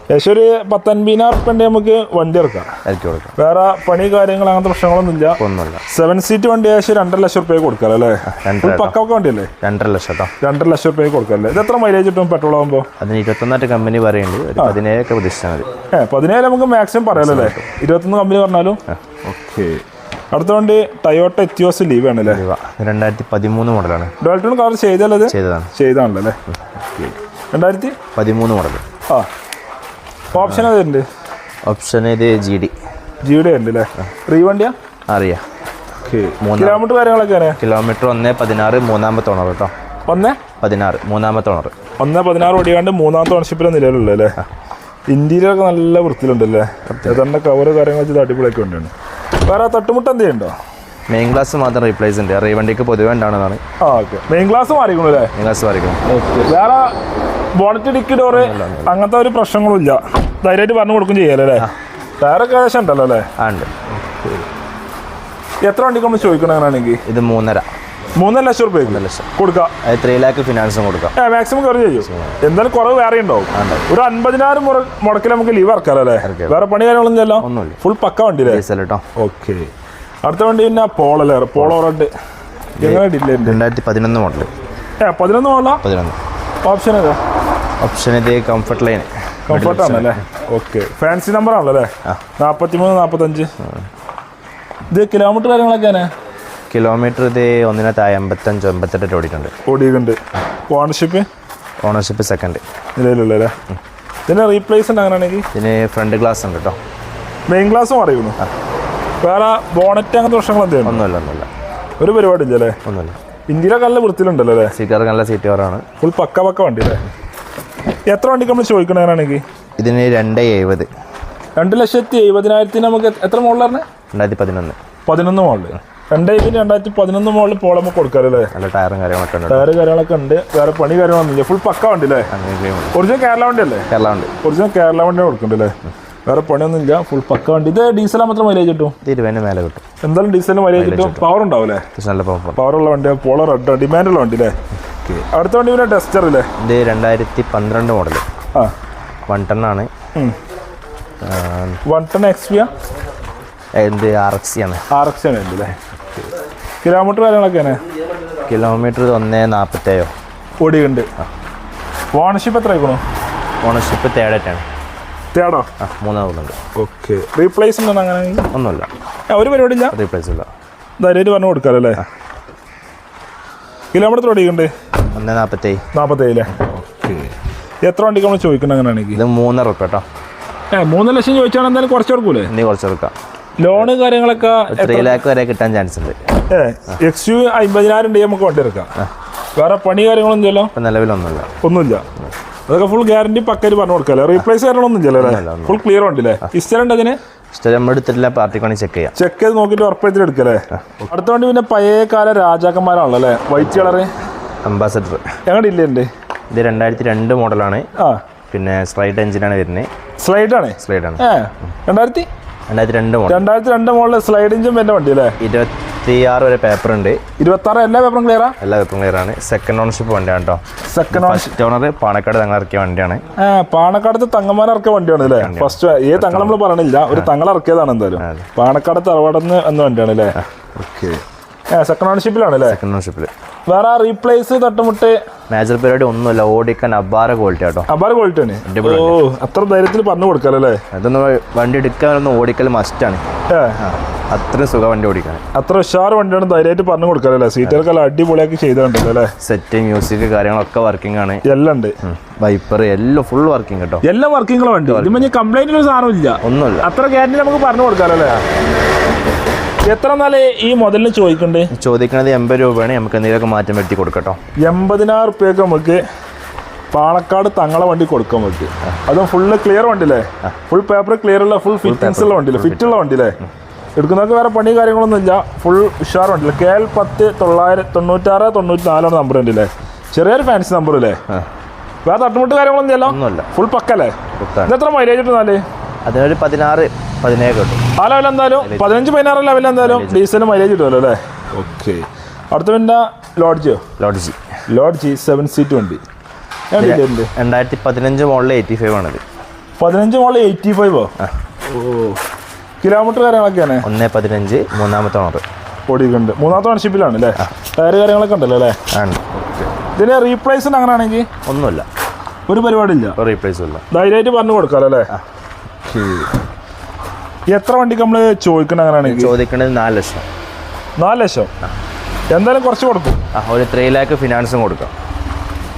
ഏകദേശം ഒരു പത്തൊൻപതിനായിരം ഉറുപ്പ്യ നമുക്ക് വണ്ടി എടുക്കാം. ഇറക്കി കൊടുക്കാം. വേറെ പണി കാര്യങ്ങൾ അങ്ങനത്തെ പ്രശ്നങ്ങളൊന്നും ഇല്ല ഒന്നുമില്ല. സെവൻ സീറ്റ് വണ്ടി ഏകദേശം രണ്ടര ലക്ഷം റുപ്യ കൊടുക്കാം അല്ലേ? വണ്ടി അല്ലേ വണ്ടിയല്ലേ? രണ്ടര ലക്ഷം രണ്ടര ലക്ഷം റുപ്യ കൊടുക്കാമല്ലേ ഇത് എത്ര മൈലേജ് കിട്ടും പെട്രോൾ ആകുമ്പോൾ അതിന് ഇരുപത്തൊന്നായിട്ട് കമ്പനി പറയുന്നുണ്ട്. പതിനേഴൊക്കെ പ്രതീക്ഷിച്ചാൽ മതി. പതിനേഴ് നമുക്ക് മാക്സിമം പറയാലോ അല്ലേ? ഇരുപത്തൊന്ന് കമ്പനി പറഞ്ഞാലും? ഓക്കെ അടുത്ത വണ്ടി ടയോട്ട എത്തിയോസ് ലീവ് ആണ് അല്ലേ? രണ്ടായിരത്തി പതിമൂന്ന് മോഡലാണ് ഡോൾട്ടൺ കവർ ചെയ്തല്ലേ ചെയ്തതാണ്. ചെയ്താണല്ലോ അല്ലേ രണ്ടായിരത്തി? പതിമൂന്ന് മോഡൽ ആ. ഓപ്ഷൻ അതുണ്ട് ഓപ്ഷൻ ഇത് ജി ഡി ജി ഡി ഉണ്ട് അല്ലേ ഫ്രീ വണ്ടിയാ? അറിയാം. കിലോമീറ്റർ കാര്യങ്ങളൊക്കെ അറിയാം? കിലോമീറ്റർ ഒന്ന് പതിനാറ് മൂന്നാമത്തെ ഓണർ കേട്ടോ. ഒന്ന്? പതിനാറ് മൂന്നാമത്തെ ഓണർ ഒന്ന് പതിനാറ് ഓടിയാണ്ട് മൂന്നാമത്തെ ഓണർഷിപ്പിലെ നിലവിലുള്ളൂ അല്ലേ? ഇന്ത്യയിലൊക്കെ നല്ല വൃത്തിയിലുണ്ടല്ലേ? ഏതാണ്ട് കവറ് കാര്യങ്ങളൊക്കെ അടിപൊളിയൊക്കെ ഉണ്ടാണ് വേറെ തട്ടുമുട്ട് എന്തെങ്കിലും ഉണ്ടോ മെയിൻ ഗ്ലാസ് മാത്രം റീപ്ലേസ് ഉണ്ട്. റീവണ്ടിക്ക് പൊതുവെ ഉണ്ടാവുന്നതാണ് മെയിൻ ഗ്ലാസ് മാറിക്കണു അല്ലേ? മെയിൻ ഗ്ലാസ് മാറിക്കണം വേറെ ബോണറ്റ് ഡിക്കി ഡോറ് അങ്ങനത്തെ ഒരു പ്രശ്നങ്ങളും ഇല്ല. ധൈര്യമായിട്ട് പറഞ്ഞു കൊടുക്കും ചെയ്യാലോ വേറെ ഏകദേശം ഉണ്ടല്ലോ അല്ലേ? ഉണ്ട്. എത്ര വണ്ടിക്ക് നമ്മൾ ചോദിക്കണം അങ്ങനെയാണെങ്കിൽ? ഇത് മൂന്നര. മൂന്നര ലക്ഷം റുപ്യ കൊടുക്കാം. ത്രീ ലാക്ക് ഫിനാൻസും കൊടുക്കാം. മാക്സിമം കയറി ചെയ്യും. എന്തായാലും കുറവ് വേറെ ഉണ്ടാവും. ഒരു അൻപതിനായിരം മുടക്കിൽ നമുക്ക് ലീവ് ഇറക്കാലോ അല്ലേ? വേറെ പണി കാര്യങ്ങളൊന്നും ചെല്ലാം ഒന്നുമില്ല. ഫുൾ പക്ക വണ്ടി കേട്ടോ ഓക്കെ അടുത്ത വണ്ടി പിന്നെ പോളലർ പോളോ റെഡ്. എങ്ങനെ ഡില്ലേ ഉണ്ട് രണ്ടായിരത്തി പതിനൊന്ന് മോഡൽ ഏ പതിനൊന്ന് പോള പതിനൊന്ന്. ഓപ്ഷൻ ഏതാ? ഓപ്ഷൻ ഇത് കംഫർട്ട് ലൈൻ കംഫർട്ട് ആണല്ലേ? ഓക്കെ ഫാൻസി നമ്പർ ആണല്ലോ അല്ലേ? നാൽപ്പത്തി മൂന്ന് നാൽപ്പത്തഞ്ച് ഇത് കിലോമീറ്റർ കാര്യങ്ങളൊക്കെ കിലോമീറ്റർ ഇത് ഒന്നിനകത്ത് എൺപത്തഞ്ച് എൺപത്തെട്ട് ഓടിയിട്ടുണ്ട്. ഓടിയിട്ടുണ്ട്. ഓണർഷിപ്പ് ഓണർഷിപ്പ് സെക്കൻഡ് നിലവിലുള്ള അല്ലേ? ഇതിന് റീപ്ലേസ് ഉണ്ട് അങ്ങനെയാണെങ്കിൽ ഇതിന് ഫ്രണ്ട് ഗ്ലാസ് ഉണ്ട് കേട്ടോ മെയിൻ ക്ലാസ്സും അറിയുന്നു വേറെ ബോണറ്റ് അങ്ങനത്തെ പ്രശ്നങ്ങൾ എന്തെങ്കിലും? ഒന്നുമില്ല ഒന്നുമില്ല. ഒരു പരിപാടി ഇല്ലല്ലേ ഒന്നുമില്ല. ഇന്ത്യയിലൊക്കെ നല്ല വൃത്തിയിലുണ്ടല്ലോ അല്ലേ? സീറ്റ് നല്ല സീറ്റ് കവറാണ് ഫുൾ പക്ക പക്ക വണ്ടി അല്ലേ? എത്ര വണ്ടിക്ക് നമ്മൾ ചോദിക്കണേനാണെങ്കിൽ ഇതിന് രണ്ട് എഴുപത്. രണ്ട് ലക്ഷത്തി എഴുപതിനായിരത്തിന് നമുക്ക് എത്ര മോളിലാണ് രണ്ടായിരത്തി പതിനൊന്ന്. പതിനൊന്ന് മോളിൽ രണ്ടായിരത്തി രണ്ടായിരത്തി പതിനൊന്ന് മുകളിൽ നമുക്ക് കൊടുക്കാറല്ലേ നല്ല ടയറും കാര്യങ്ങളൊക്കെ ഉണ്ട്. ടയർ കാര്യങ്ങളൊക്കെ ഉണ്ട്. വേറെ പണി കാര്യങ്ങളൊന്നുമില്ല ഫുൾ പക്ക വണ്ടി അല്ലേ? ഒറിജിനൽ കേരള വണ്ടി അല്ലേ? കേരള വണ്ടി. ഒറിജിനൽ കേരള വണ്ടിയാണ് കൊടുക്കണ്ടല്ലേ വേറെ പണിയൊന്നുമില്ല. ഫുൾ പക്ക വണ്ടി. ഇത് ഡീസലാ മാത്രം മൈലേജ് കിട്ടും ഇരുപതിന് മേലെ കിട്ടും. എന്തായാലും ഡീസലിന് മൈലേജ് കിട്ടും. പവർ ഉണ്ടാവില്ലേ അത്യാവശ്യം നല്ല പവർ ഉള്ള വണ്ടി പോളർ റെഡ് ഡിമാൻഡുള്ള വണ്ടി അല്ലേ അടുത്ത വണ്ടി പിന്നെ ടെസ്റ്റർ അല്ലേ ഇത് രണ്ടായിരത്തി പന്ത്രണ്ട് മോഡൽ ആ. വൺ ആണ് വൺ ടൺ എക്സ് പി എന്ത് ആർ എക്സ് ആണ്. ആർ എക്സ് ആണ് അല്ലേ? കിലോമീറ്റർ കാര്യങ്ങളൊക്കെ കിലോമീറ്റർ ഒന്ന് നാൽപ്പത്തേഴോ ഓടിയുണ്ട് ഓണർഷിപ്പ് എത്ര ആയിക്കണോ ഓണർഷിപ്പ് തേടായിട്ടാണ് തേടോ ആ മൂന്നാമതുണ്ട്. ഓക്കെ. റീപ്ലേസ് ഉണ്ടെന്ന് അങ്ങനെ ഒന്നുമില്ല. ഒരു പരിപാടി ഇല്ല? റീപ്ലേസ് ഇല്ല. ധൈര്യമായിട്ട് പറഞ്ഞു കൊടുക്കാമല്ലോ അല്ലേ? കിലോമീറ്റർ ഓടിക്കണ്ടേ ഒന്ന് നാൽപ്പത്തേഴ് നാൽപ്പത്തേഴില്ലേ ഓക്കെ. എത്ര വണ്ടിക്ക് നമ്മൾ ചോദിക്കണം അങ്ങനെയാണെങ്കിൽ? ഇത് മൂന്നര റുപ്യ കേട്ടോ. ഏ മൂന്ന് ലക്ഷം ചോദിച്ചാൽ എന്തായാലും കുറച്ച് കൊടുക്കൂലേ? ഇനി കുറച്ച് കൊടുക്കാം. ലോണ് കാര്യങ്ങളൊക്കെ ത്രീ ലാക്ക് വരെ കിട്ടാൻ ചാൻസ് ഉണ്ട്. ഏ എക്സ് യു അമ്പതിനായിരം ഡി നമുക്ക് വണ്ടി എടുക്കാം. വേറെ പണി കാര്യങ്ങളൊന്നും ഇല്ലല്ലോ? നിലവിലൊന്നുമില്ല. ഒന്നുമില്ല. അതൊക്കെ ഫുൾ ഗ്യാരണ്ടി പക്കയിൽ പറഞ്ഞു കൊടുക്കല്ലേ? റീപ്ലേസ് ചെയ്യാനൊന്നും ഇല്ലല്ലോ ഫുൾ ക്ലിയർ ഉണ്ടല്ലേ ഇസ്റ്റലുണ്ട് അതിന്? ഇഷ്ടം നമ്മൾ എടുത്തിട്ടില്ല വേണമെങ്കിൽ ചെക്ക് ചെയ്യാം. ചെക്ക് ചെയ്ത് നോക്കിയിട്ട് ഉറപ്പായിട്ട് എടുക്കല്ലേ? അടുത്ത വണ്ടി പിന്നെ പഴയ കാല രാജാക്കന്മാരാണല്ലോ അല്ലേ? വൈറ്റ് കളറ് അംബാസഡർ ഞങ്ങളുടെ ഇല്ലുണ്ട് ഇത് രണ്ടായിരത്തി രണ്ട് മോഡലാണ്. ആ. പിന്നെ സ്ലൈഡ് എഞ്ചിനാണ് വരുന്നത്. സ്ലൈഡ് ആണ്? സ്ലൈഡാണ് ആണ്. രണ്ടായിരത്തി രണ്ടായിരത്തി? രണ്ട് മോഡൽ. രണ്ടായിരത്തി രണ്ട് മോഡൽ സ്ലൈഡ് എഞ്ചും വരുന്ന വണ്ടി അല്ലേ? ഇരുപത്തി ആറ് വരെ പേപ്പർ ഉണ്ട് ഇരുപത്തി ആറ് എല്ലാ പേപ്പറും ക്ലിയറാ എല്ലാ പേപ്പറും ക്ലിയർ ആണ്. സെക്കൻഡ് ഓണർഷിപ്പ് വണ്ടിയാണ് കേട്ടോ സെക്കൻഡ് ഫസ്റ്റ് ഓണർ പാണക്കാട് തങ്ങൾ ഇറക്കിയ വണ്ടിയാണ്. പാണക്കാടത്ത് തങ്ങന്മാർ ഇറക്കിയ വണ്ടിയാണ് അല്ലേ ഫസ്റ്റ് ഏ തങ്ങൾ നമ്മൾ പറയണില്ല. ഒരു തങ്ങൾ ഇറക്കിയതാണ് എന്തായാലും. പാണക്കാട് തറവാടെന്ന് എന്ന വണ്ടിയാണ് അല്ലേ ഓക്കെ. സെക്കൻഡ് ഓണർഷിപ്പിലാണ് അല്ലേ സെക്കൻഡ് ഓണർഷിപ്പിൽ വേറെ റീപ്ലേസ് തട്ടുമുട്ട് മേജർ പരിപാടി ഒന്നുമില്ല. ഓടിക്കാൻ അപാര ക്വാളിറ്റി ക്വാളിറ്റി ആണ് ഓ അത്ര ധൈര്യത്തിൽ പറഞ്ഞു കൊടുക്കാല്ലേ അതൊന്ന് വണ്ടി എടുക്കാനൊന്ന് ഓടിക്കൽ മസ്റ്റാണ് അത്രയും സുഖം വണ്ടി ഓടിക്കാൻ. അത്ര ഉഷാർ വണ്ടിയാണ് ധൈര്യമായിട്ട് പറഞ്ഞു കൊടുക്കാല്ലേ അല്ലേ? സീറ്റുകൾക്ക് അടിപൊളിയാക്കി ചെയ്തിട്ടുണ്ടല്ലോ അല്ലേ? സെറ്റ് മ്യൂസിക് കാര്യങ്ങളൊക്കെ വർക്കിംഗ് ആണ്. എല്ലാം ഉണ്ട്. വൈപ്പർ എല്ലാം ഫുൾ വർക്കിംഗ് കേട്ടോ. എല്ലാ വർക്കിംഗ് വണ്ടി. കംപ്ലൈന്റ് ഒരു സാധനം ഇല്ല. ഒന്നുമില്ല. അത്ര ഗ്യാരണ്ടി നമുക്ക് പറഞ്ഞു കൊടുക്കാലോ അല്ലേ? എത്ര നാളെ ഈ മുതലിന് ചോദിക്കണ്ടേ? ചോദിക്കുന്നത് എൺപത് രൂപയാണ്. നമുക്ക് എന്തെങ്കിലുമൊക്കെ മാറ്റം വരുത്തി കൊടുക്കട്ടോ. എൺപതിനായിരം റുപ്യക്ക് നമുക്ക് പാണക്കാട് തങ്ങളെ വണ്ടി കൊടുക്കാൻ പറ്റും അതും ഫുള്ള് ക്ലിയർ വണ്ടിയില്ലേ? ഫുൾ പേപ്പർ ക്ലിയർ ഉള്ള ഫുൾ ഫിറ്റിങ്സ് ഉള്ള വണ്ടിയില്ലേ? ഫിറ്റ് ഉള്ള വണ്ടിയില്ലേ? എടുക്കുന്നവർക്ക് വേറെ പണി കാര്യങ്ങളൊന്നും ഇല്ല. ഫുൾ ഉഷാർ വണ്ടിയില്ല? കെ എൽ പത്ത് തൊള്ളായിരം തൊണ്ണൂറ്റാറ് തൊണ്ണൂറ്റി നാലാണ് നമ്പർ ഉണ്ടല്ലേ ചെറിയൊരു ഫാൻസി നമ്പർ അല്ലേ വേറെ തട്ടുമുട്ട് കാര്യങ്ങളൊന്നും ഒന്നുമില്ല. ഫുൾ പക്കല്ലേ. എത്ര മൈലേജ് കിട്ടുന്നാൽ അതിനൊരു പതിനാറ് പതിനേഴ് കിട്ടും. ആ ലെവൽ എന്തായാലും? പതിനഞ്ച് പതിനാറ് ലെവൽ എന്തായാലും ഡീസൽ മൈലേജ് കിട്ടുമല്ലോ അല്ലേ? ഓക്കെ. അടുത്ത പിന്നെ ലോഡ്ജിയോ ലോഡ്ജി ലോഡ്ജി സെവൻ സീറ്റ് വണ്ടി. രണ്ടായിരത്തി പതിനഞ്ച് മോഡൽ എയ്റ്റി ഫൈവ് ആണത്. പതിനഞ്ച് മോളിൽ എയ്റ്റി ഫൈവോ ഓ. കിലോമീറ്റർ കാര്യങ്ങളൊക്കെയാണ് ഒന്ന് പതിനഞ്ച് മൂന്നാമത്തെ ഓണർ ഓടിയിട്ടുണ്ട്. മൂന്നാമത്തെ ഓണർഷിപ്പിലാണ് അല്ലേ? ടയർ കാര്യങ്ങളൊക്കെ ഉണ്ടല്ലോ അല്ലേ? ആണ്. ഇതിന് റീപ്ലേസ് അങ്ങനെയാണെങ്കിൽ ഒന്നുമില്ല. ഒരു പരിപാടിയില്ല. ഒരു റീപ്ലേസും ഇല്ല ധൈര്യമായിട്ട് പറഞ്ഞു കൊടുക്കാമല്ലോ അല്ലേ? എത്ര വണ്ടിക്ക് നമ്മൾ ചോദിക്കണം അങ്ങനെയാണ് ചോദിക്കുന്നത് നാല് ലക്ഷം. നാല് ലക്ഷം? എന്തായാലും കുറച്ച് കൊടുക്കും. ആ ഒരു ത്രീ ലാക്ക് ഫിനാൻസും കൊടുക്കാം.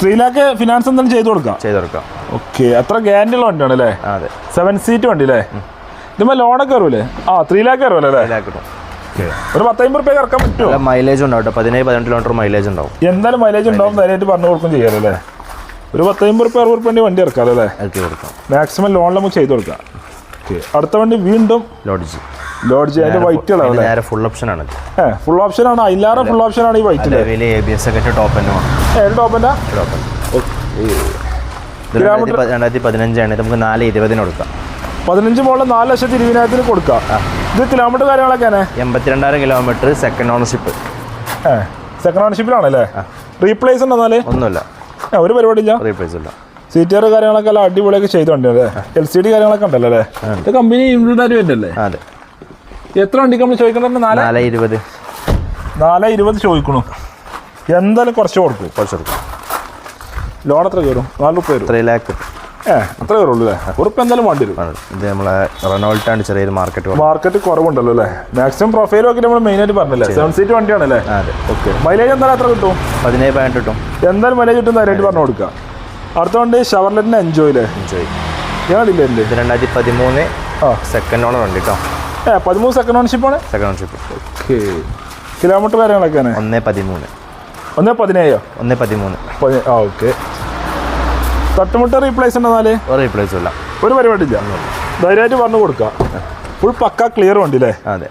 ത്രീ ലാക്ക് ഫിനാൻസ് എന്തായാലും ചെയ്ത് കൊടുക്കാം? ചെയ്ത് കൊടുക്കാം. ഓക്കെ അത്ര ഗ്യാരണ്ടി ഉള്ള വണ്ടിയാണ് അല്ലേ? അതെ. സെവൻ സീറ്റ് വണ്ടി അല്ലേ ഇതുമ്പോ ലോണൊക്കെ വരുമല്ലേ ആ ത്രീ ലാക്ക് വരുമല്ലേ അല്ലേ? ത്രീ ലാക്ക് കിട്ടും. ഒരു പത്തമ്പത് റുപ്യ ഇറക്കാൻ പറ്റുമോ? മൈലേജ് ഉണ്ടാവും പതിനേഴ് പതിനെട്ട് കിലോമീറ്റർ മൈലേജ് ഉണ്ടാവും. എന്തായാലും മൈലേജ് ഉണ്ടാവും നേരിട്ട് പറഞ്ഞു കൊടുക്കും ചെയ്യാറല്ലേ ഒരു പത്തമ്പത് റുപ്യ അറുപത് റുപ്യ വണ്ടി ഇറക്കാം അല്ലേ? ഇറക്കി കൊടുക്കാം. മാക്സിമം ലോണിൽ നമുക്ക് ചെയ്ത് കൊടുക്കാം. ഓക്കെ. അടുത്ത വണ്ടി വീണ്ടും ലോഡ്ജ്. ലോഡ്ജ് അതിന്റെ വൈറ്റ് കളർ നേരെ ഫുൾ ഓപ്ഷൻ ആണ് ഏ ഫുൾ ഓപ്ഷൻ ആണ്. അതിലാറെ ഫുൾ ഓപ്ഷൻ ആണ് ഈ വൈറ്റ് ടോപ്പ് ടോപ്പ് രണ്ടായിരത്തി പതിനഞ്ചാണ് നമുക്ക് നാല് ഇരുപതിന് കൊടുക്കാം. പതിനഞ്ച് മുകളിൽ നാല് ലക്ഷത്തി ഇരുപതിനായിരത്തിന് കൊടുക്കാം. ഇത് കിലോമീറ്റർ കാര്യങ്ങളൊക്കെയാണ് എൺപത്തിരണ്ടായിരം കിലോമീറ്റർ സെക്കൻഡ് ഓണർഷിപ്പ് സെക്കൻഡ് ഓണർഷിപ്പിലാണല്ലേ റീപ്ലേസ് ഉണ്ടെന്നാൽ ഒന്നുമില്ല. ഏ, ഒരു പരിപാടിയില്ല? റീപ്ലേസ് ഇല്ല. സീറ്റർ കാര്യങ്ങളൊക്കെ എല്ലാം അടിപൊളിയൊക്കെ ചെയ്തോണ്ടേ എൽ സി ഡി കാര്യങ്ങളൊക്കെ ഉണ്ടല്ലോ അല്ലേ? ഇത് കമ്പനി ഇംപ്ലിമെന്റ് വരുന്നല്ലേ? അതെ. എത്ര വണ്ടിക്ക് നമ്മൾ ചോദിക്കണ്ടേ നാല്? ഇരുപത്. നാല് ഇരുപത് ചോദിക്കണു. എന്തായാലും കുറച്ച് കൊടുക്കും. കുറച്ച് കൊടുക്കും. ലോൺ എത്ര കയറും? നാല് റുപ്യ വരും ത്രീ ലാക്ക്. ഏ അത്ര കയറുള്ളൂ അല്ലേ? ഉറപ്പ് എന്തായാലും വേണ്ടി വരും. ഇത് നമ്മളെ റെനോൾട്ടാണ് ചെറിയൊരു മാർക്കറ്റ് മാർക്കറ്റ് കുറവുണ്ടല്ലോ അല്ലേ? മാക്സിമം പ്രൊഫൈലും ഒക്കെ നമ്മൾ മെയിൻ ആയിട്ട് പറഞ്ഞല്ലേ? സെവൻ സീറ്റ് വണ്ടിയാണല്ലേ? അതെ. ഓക്കെ മൈലേജ് എന്തായാലും എത്ര കിട്ടും? പതിനേഴ് പതിനെട്ട് കിട്ടും. എന്തായാലും മൈലേജ് കിട്ടും ധൈര്യമായിട്ട് പറഞ്ഞു കൊടുക്കാം അടുത്ത വണ്ടി ഷവർലെറ്റിന് എൻജോയ് അല്ലേ എൻജോയ് ഞാനില്ല എന്റെ? ഇത് രണ്ടായിരത്തി പതിമൂന്ന് ആ. സെക്കൻഡ് ഓണർ ഉണ്ട് കേട്ടോ ഏ പതിമൂന്ന് സെക്കൻഡ് ഓണർഷിപ്പ് ആണ്? Second ownership okay. കിലോമീറ്റർ കാര്യങ്ങളൊക്കെയാണ് ഒന്ന് പതിമൂന്ന്. ഒന്ന് പതിനേഴോ? ഒന്ന് പതിമൂന്ന്. പതി ആ ഓക്കെ. തട്ടുമുട്ട റീപ്ലേസ് ഉണ്ടെന്നാൽ റീപ്ലേസും ഇല്ല. ഒരു പരിപാടി ഇല്ല. ധൈര്യമായിട്ട് പറഞ്ഞു കൊടുക്കാം. ഫുൾ പക്ക ക്ലിയർ വണ്ടി അല്ലേ അതെ.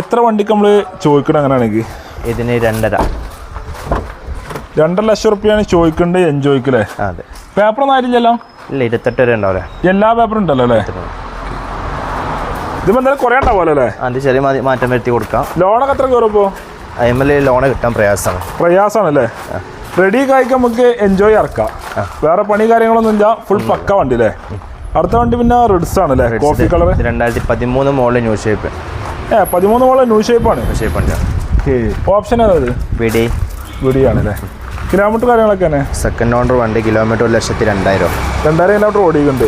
എത്ര വണ്ടിക്ക് നമ്മൾ ചോദിക്കണം അങ്ങനെയാണെങ്കിൽ ഇതിന് രണ്ടര. രണ്ടര ലക്ഷം റുപ്യാണ് ചോദിക്കേണ്ടത് എൻജോയ്ക്കല്ലേ അതെ. അതെ പേപ്പറൊന്നും ആയില്ലല്ലോ ഇല്ല ഇരുപത്തെട്ട് വരെ ഉണ്ടാവില്ലേ? എല്ലാ പേപ്പറും ഉണ്ടല്ലോ അല്ലേ? ഇതിപ്പോ എന്തായാലും കുറേ ഉണ്ടാവുമല്ലോ അല്ലേ? ചെറിയ മാറ്റം വരുത്തി കൊടുക്കാം. ലോണൊക്കെ എത്ര കയറുമ്പോ അതിമേൽ ലോണ് കിട്ടാൻ പ്രയാസമാണ്. പ്രയാസമാണല്ലേ? റെഡി കായ്ക്ക് നമുക്ക് എൻജോയ് ഇറക്കാം. വേറെ പണി കാര്യങ്ങളൊന്നും ഇല്ല. ഫുൾ പക്ക വണ്ടി അല്ലേ? അടുത്ത വണ്ടി പിന്നെ റിഡ്സ് അല്ലേ കോഫി കളർ രണ്ടായിരത്തി പതിമൂന്ന് മോളിലെ ന്യൂ ഷേപ്പ് ഏ പതിമൂന്ന് മോളിലെ ന്യൂ ഷേപ്പാണ് ഷേപ്പ് ഓപ്ഷൻ ഏതാ പിടി വീടിയാണല്ലേ കിലോമീറ്റർ കാര്യങ്ങളൊക്കെ തന്നെ? സെക്കൻഡ് ഓണർ വണ്ടി കിലോമീറ്റർ ഒരു ലക്ഷത്തി രണ്ടായിരം രണ്ടായിരം കിലോമീറ്റർ ഓടിയിട്ടുണ്ട്.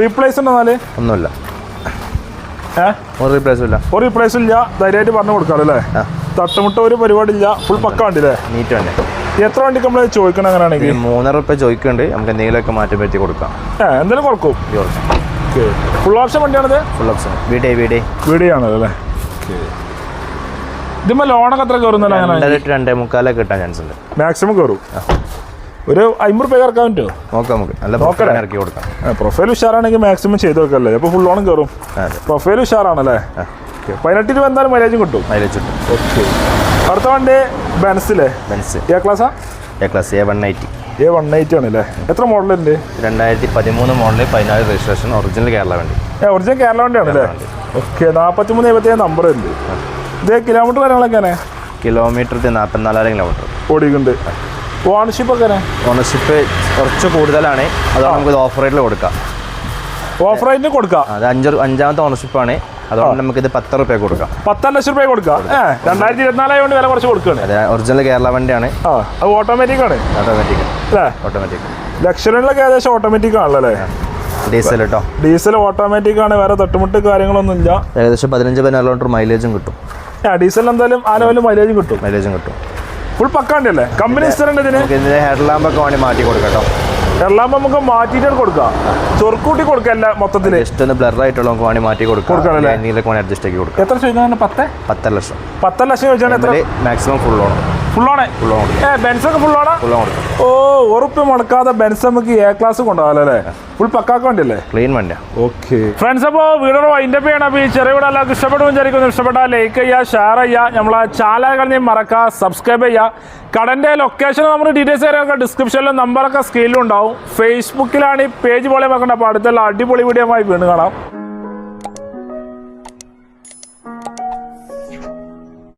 റീപ്ലേസ് ഉണ്ടോ എന്നാൽ? ഒന്നുമില്ല. ഒരു റീപ്ലേസും ഇല്ല. ഒരു റീപ്ലേസ് ഇല്ല. ധൈര്യമായിട്ട് പറഞ്ഞു കൊടുക്കാമല്ലോ അല്ലേ? തട്ടുമുട്ട ഒരു പരിപാടിയില്ല ഫുൾ പക്ക വണ്ടി അല്ലേ? നീറ്റ് വണ്ടി. എത്ര വണ്ടി നമ്മൾ ചോദിക്കണം അങ്ങനെയാണെങ്കിൽ? മൂന്നര റുപ്യ ചോദിക്കുന്നുണ്ട്. നമുക്ക് എന്തെങ്കിലുമൊക്കെ മാറ്റം വരുത്തി കൊടുക്കാം. എന്തെങ്കിലും കൊടുക്കും. ഫുൾ ഓപ്ഷൻ വണ്ടിയാണത്? ഫുൾ ഓപ്ഷൻ വീടേ വീടേ. വീടിയാണല്ലോ അല്ലേ? ഇതിമ്മ ലോണൊക്കെ എത്ര കയറുന്നല്ലോ അങ്ങനെ? രണ്ടര ടു രണ്ടേ മുക്കാലൊക്കെ കിട്ടാൻ ചാൻസ് ഉണ്ട്. മാക്സിമം കയറും. ഒരു അമ്പത് റുപ്യ ഇറക്കാൻ പറ്റുമോ? നോക്കാം നമുക്ക്. നല്ല നോക്കട്ടെ. പ്രൊഫൈൽ ഇറക്കി കൊടുക്കാം. പ്രൊഫൈൽ ഉഷാറാണെങ്കിൽ മാക്സിമം ചെയ്ത് വെക്കല്ലേ? അപ്പോൾ ഫുൾ ഓണം കയറും. പ്രൊഫൈൽ ഉഷാറാണല്ലേ? ഓക്കെ പതിനെട്ട് രൂപ എന്തായാലും മൈലേജും കിട്ടും. മൈലേജ് കിട്ടും. ഓക്കെ അടുത്ത വണ്ടി ബെൻസിലെ Benz A ക്ലാസ്സാ A class A one eighty A one ആണല്ലേ എത്ര മോഡലുണ്ട് രണ്ടായിരത്തി പതിമൂന്ന് മോഡലിൽ പതിനാല് രജിസ്ട്രേഷൻ ഒറിജിനൽ കേരള വണ്ടി. ഒറിജിനൽ കേരള വണ്ടിയാണല്ലേ. ഓക്കെ നാൽപ്പത്തി മൂന്ന് എഴുപത്തി നമ്പർ ഉണ്ട്. ഇത് കിലോമീറ്റർ കാര്യങ്ങളൊക്കെ കിലോമീറ്റർ നാൽപ്പത്തിനാലായിരം കിലോമീറ്റർ ഓടിക്കുന്നുണ്ട് ഓണർഷിപ്പ് ഒക്കെ ഓണർഷിപ്പ് കുറച്ച് കൂടുതലാണ്. അതുകൊണ്ട് നമുക്ക് ഓഫർ റേറ്റിൽ കൊടുക്കാം. ഓഫർ റേറ്റിന് കൊടുക്കാം? അത് അഞ്ച് അഞ്ചാമത്തെ ഓണർഷിപ്പാണ് അതുകൊണ്ട് നമുക്ക് ഇത് പത്ത് റുപ്യ കൊടുക്കാം. പത്തര ലക്ഷം റുപ്യ കൊടുക്കാം? രണ്ടായിരത്തി ഇരുപത്തിനാലായതുകൊണ്ട് വില കുറച്ച് കൊടുക്കുകയാണ് ഒറിജിനൽ കേരള വണ്ടിയാണ്. അത് ഓട്ടോമാറ്റിക് ആണ്. ഓട്ടോമാറ്റിക് അല്ലേ? ഓട്ടോമാറ്റിക് ലക്ഷറിലൊക്കെ ഏകദേശം ഓട്ടോമാറ്റിക് ആണല്ലോ അല്ലേ? ഡീസൽ കേട്ടോ ഡീസൽ ഓട്ടോമാറ്റിക് ആണ് വേറെ തട്ടുമുട്ട് കാര്യങ്ങളൊന്നും ഇല്ല ഏകദേശം പതിനഞ്ച് പതിനാറ് കിലോമീറ്റർ മൈലേജും കിട്ടും. ഡീസൽ എന്തായാലും ആ ലെവലിൽ മൈലേജ് കിട്ടും. മൈലേജും കിട്ടും. ഫുൾ പക്കാണ്ടി അല്ലേ കമ്പനി സ്ഥലം ഇതിന് ഇതിന്റെ ഹെഡ് ലാമ്പൊക്കെ വേണ്ടി മാറ്റി കൊടുക്കട്ടോ കേട്ടോ. എല്ലാം നമുക്ക് മാറ്റിയിട്ട് കൊടുക്കാം ചൊറുക്കൂട്ടി കൊടുക്കല്ല മൊത്തത്തിൽ ജസ്റ്റ് ഒന്ന് ബ്ലർ ആയിട്ടുള്ള നമുക്ക് വേണ്ടി മാറ്റി കൊടുക്കാം. അഡ്ജസ്റ്റ് ആക്കി കൊടുക്കാം. എത്ര ചോദിക്കാൻ പത്ത്? പത്തര ലക്ഷം. പത്തര ലക്ഷം ചോദിച്ചാൽ എത്ര? മാക്സിമം ഫുൾ ഓണം ഫുള്ളാണ് ഏ ബെൻസൊക്കെ ഫുള്ളാണ് ഓൺ ഓ ഉറപ്പ് മുടക്കാതെ ബെൻസ് നമുക്ക് എ ക്ലാസ് കൊണ്ടുപോകാമല്ലോ അല്ലേ? ഫുൾ പക്കാക്ക വണ്ടിയല്ലേ ക്ലീൻ വണ്ടിയാണ് ഓക്കെ ഫ്രണ്ട്സ് അപ്പോൾ വീഡിയോ വൈൻഡ് അപ്പ് ചെയ്യണം അപ്പോൾ ഈ ചെറിയ വീട് എല്ലാവർക്കും ഇഷ്ടപ്പെട്ടു വിചാരിക്കുന്നു. ഇഷ്ടപ്പെട്ടാൽ ലൈക്ക് ചെയ്യുക ഷെയർ ചെയ്യുക. നമ്മളെ ചാനലുകൾ മറക്കുക സബ്സ്ക്രൈബ് ചെയ്യുക. കടന്റെ ലൊക്കേഷൻ നമ്മൾ ഡീറ്റെയിൽസ് ഡിസ്ക്രിപ്ഷനിലും നമ്പറൊക്കെ സ്ക്രീനിലും ഉണ്ടാവും. ഫേസ്ബുക്കിലാണ് ഈ പേജ് പോലെ അപ്പോൾ അടുത്തുള്ള അടിപൊളി വീഡിയോ ആയി വീണ്ടും കാണാം.